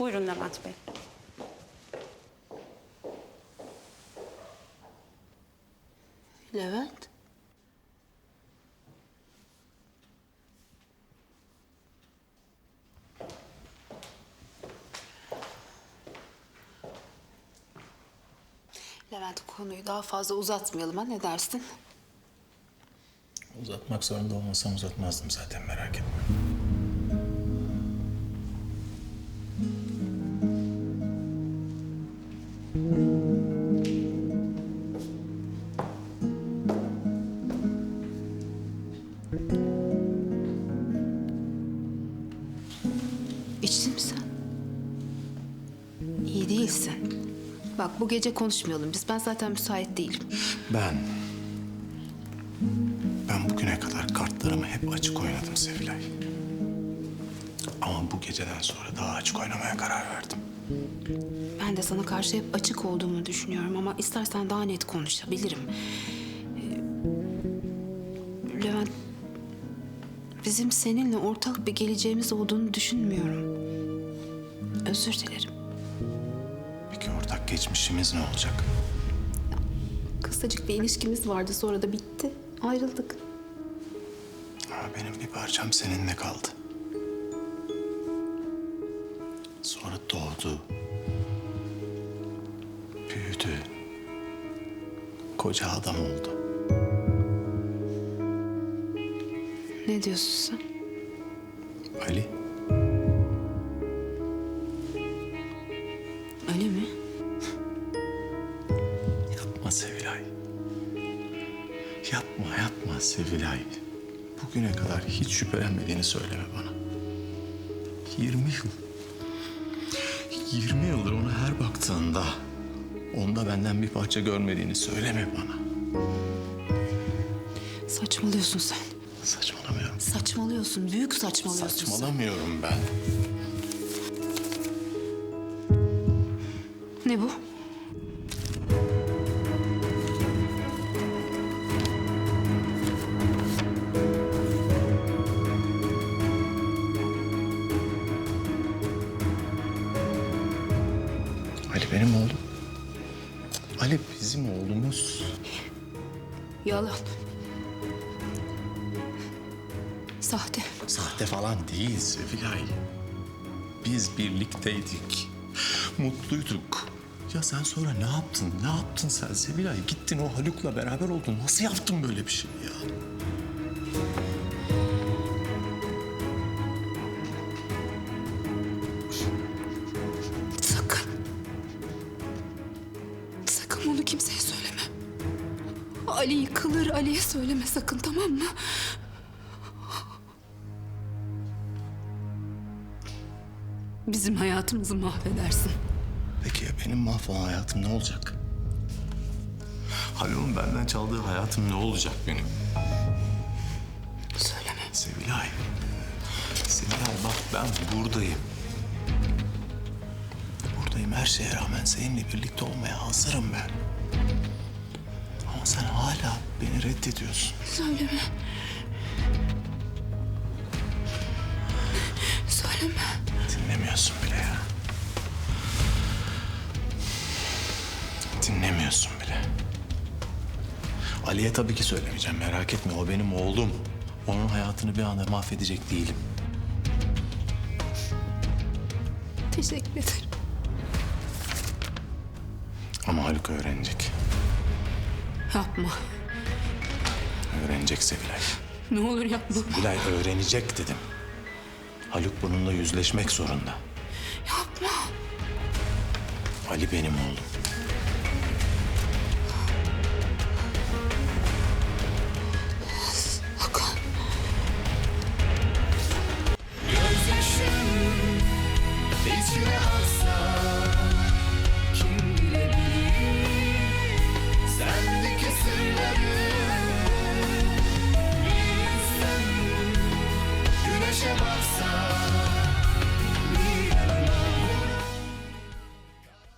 Buyurun Levent Bey. Levent. Levent konuyu daha fazla uzatmayalım ha ne dersin? Uzatmak zorunda olmasam uzatmazdım zaten merak etme. İyi değilsin. Bak bu gece konuşmayalım biz. Ben zaten müsait değilim. Ben... Ben bugüne kadar kartlarımı hep açık oynadım Sevilay. Ama bu geceden sonra daha açık oynamaya karar verdim. Ben de sana karşı hep açık olduğumu düşünüyorum ama istersen daha net konuşabilirim. Ee, Levent, bizim seninle ortak bir geleceğimiz olduğunu düşünmüyorum. Özür dilerim. Geçmişimiz ne olacak? Kısacık bir ilişkimiz vardı sonra da bitti. Ayrıldık. Ama benim bir parçam seninle kaldı. Sonra doğdu. Büyüdü. Koca adam oldu. Ne diyorsun sen? Ali. Yapma Sevilay. Yapma yapma Sevilay. Bugüne kadar hiç şüphelenmediğini söyleme bana. 20 yıl. 20 yıldır ona her baktığında onda benden bir parça görmediğini söyleme bana. Saçmalıyorsun sen. Saçmalamıyorum. Saçmalıyorsun. Büyük saçmalıyorsun. Saçmalamıyorum ben. Ne bu? Benim oğlum. Ali bizim oğlumuz. Yalan. Sahte. Sahte falan değil Sevilay. Biz birlikteydik. Mutluyduk. Ya sen sonra ne yaptın? Ne yaptın sen Sevilay? Gittin o Haluk'la beraber oldun. Nasıl yaptın böyle bir şey ya? Ali yıkılır, Ali'ye söyleme sakın tamam mı? Bizim hayatımızı mahvedersin. Peki ya benim mahvolan hayatım ne olacak? Haluk'un benden çaldığı hayatım ne olacak benim? Söyleme. Sevilay. Sevilay bak ben buradayım. Buradayım her şeye rağmen seninle birlikte olmaya hazırım ben. Hala beni reddediyorsun. Söyleme. Söyleme. Dinlemiyorsun bile ya. Dinlemiyorsun bile. Ali'ye tabii ki söylemeyeceğim merak etme o benim oğlum. Onun hayatını bir anda mahvedecek değilim. Teşekkür ederim. Ama Haluk öğrenecek. Yapma. Öğrenecek Sevilay. Ne olur yapma. Sevilay öğrenecek dedim. Haluk bununla yüzleşmek zorunda. Yapma. Ali benim oğlum. Hakan. Gözyaşım içine aksa